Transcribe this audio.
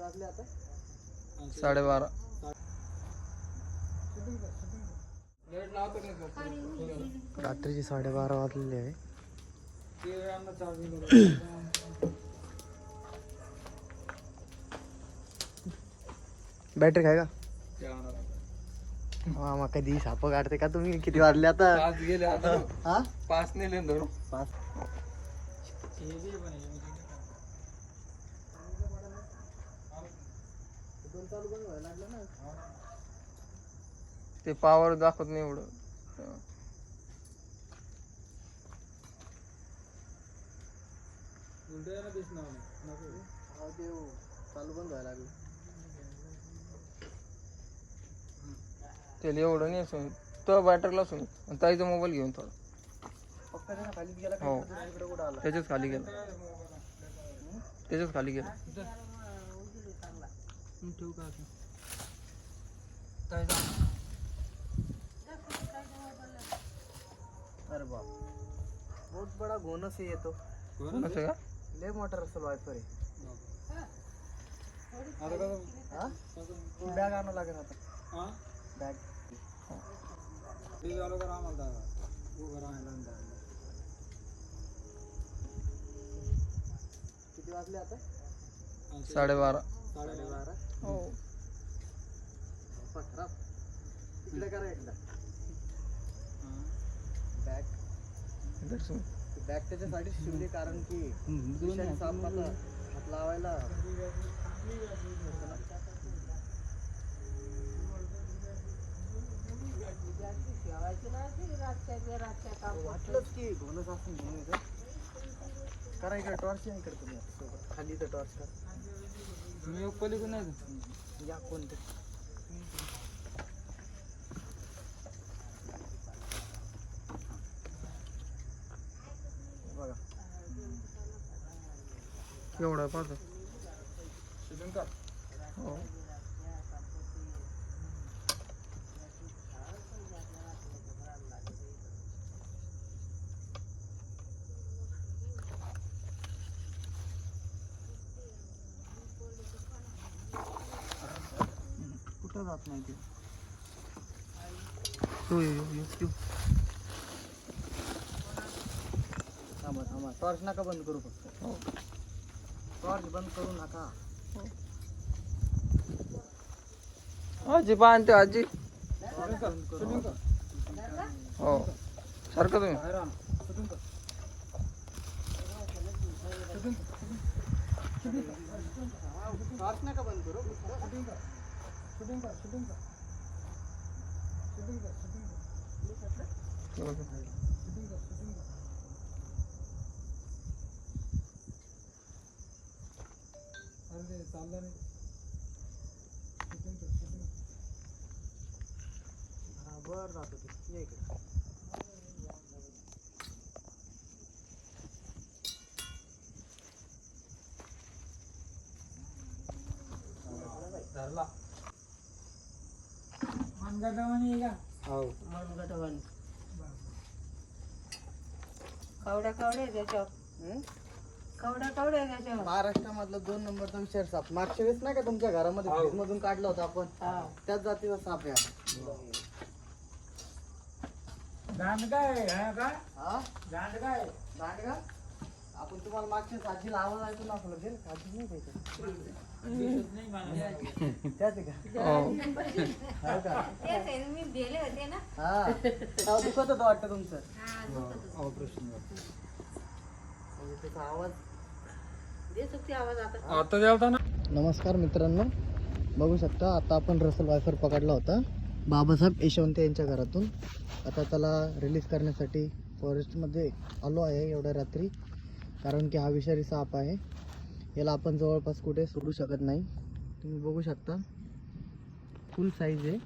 वाजले आता? साडेबारा. रात्रीचे साडेबारा वाजलेले आहे. बॅटरी काय का मामा कधी साप काढते का तुम्ही? किती वाजले आता? पाच गेले आता. हा? पाच नेले धरून पाच. ते पावर दाखवत नाही एवढं. ते त्याला एवढं नाही सुन. तो बॅटरीला सुन. ताईचा मोबाईल घेऊन थोडा आला त्याच्याच खाली गेला. त्याच्याच खाली गेला. ठेवू का अरे बाप. बहुत बड़ा घोनस है ये तो असं का? ले मोटर असेल वायफर आहे. हा? बॅग आणावं लागेल आता. बॅग. किती वाजले आता? साडेबारा. साडेबारा. हो. तिकडे करा एकदा. बॅग. दर्शन. बॅग त्याच्यासाठी शिवली कारण की सापाला हात. लावायला. वाटलंच की घोणच असं म्हणून करा इकडे टॉर्च इकडे तुम्ही सोबत. खाली इथं टॉर्च करा. तुम्ही पलीकडून नाही या कोणते? बघा. एवढा पाहतो. हो. जात नाही ते यो, यो, यो, यो, यो. थांबा थांबा टॉर्च नका बंद करू फक्त। हो. टॉर्च बंद करू नका। आजी। हो। सारखं तुम्ही? टॉर्च नका बंद करू। फक्त हे बघा. हा बर जातो ते ये इकडे हो. कवड्या कवड्या त्याच्यावर. हम्म? कवड्या कवड्या त्याच्यावर. महाराष्ट्रामधला दोन नंबरचा विचार साप. मागच्या वेळेस नाही का तुमच्या घरामध्ये फ्रीज मधून काढला होता आपण? हा. त्याच जातीचा साप आहे हा. हा दांडगा? आपण तुम्हाला मागच्या आजीला आवाज ऐकून दाखवलं गेल आजी नाही द्यायचं त्याच आहे का? हो. हो का? मी दिले होते ना. हा. तेव्हा दुखत होतं वाटतं तुमचं. हा. म्हणजे त्याचा आवाज दे सुट्टी आवाज आता. आता जेवता ना. नमस्कार मित्रांनो. बघू शकता आता आपण रसल वायफर पकडला होता. बाबासाहेब यशवंत यांच्या घरातून. आता त्याला रिलीज करण्यासाठी फॉरेस्टमध्ये आलो आहे एवढ्या रात्री. कारण की हा विषारी साप आहे. याला आपण जवळपास कुठे सोडू शकत नाही. तुम्ही बघू शकता. फुल साईज आहे.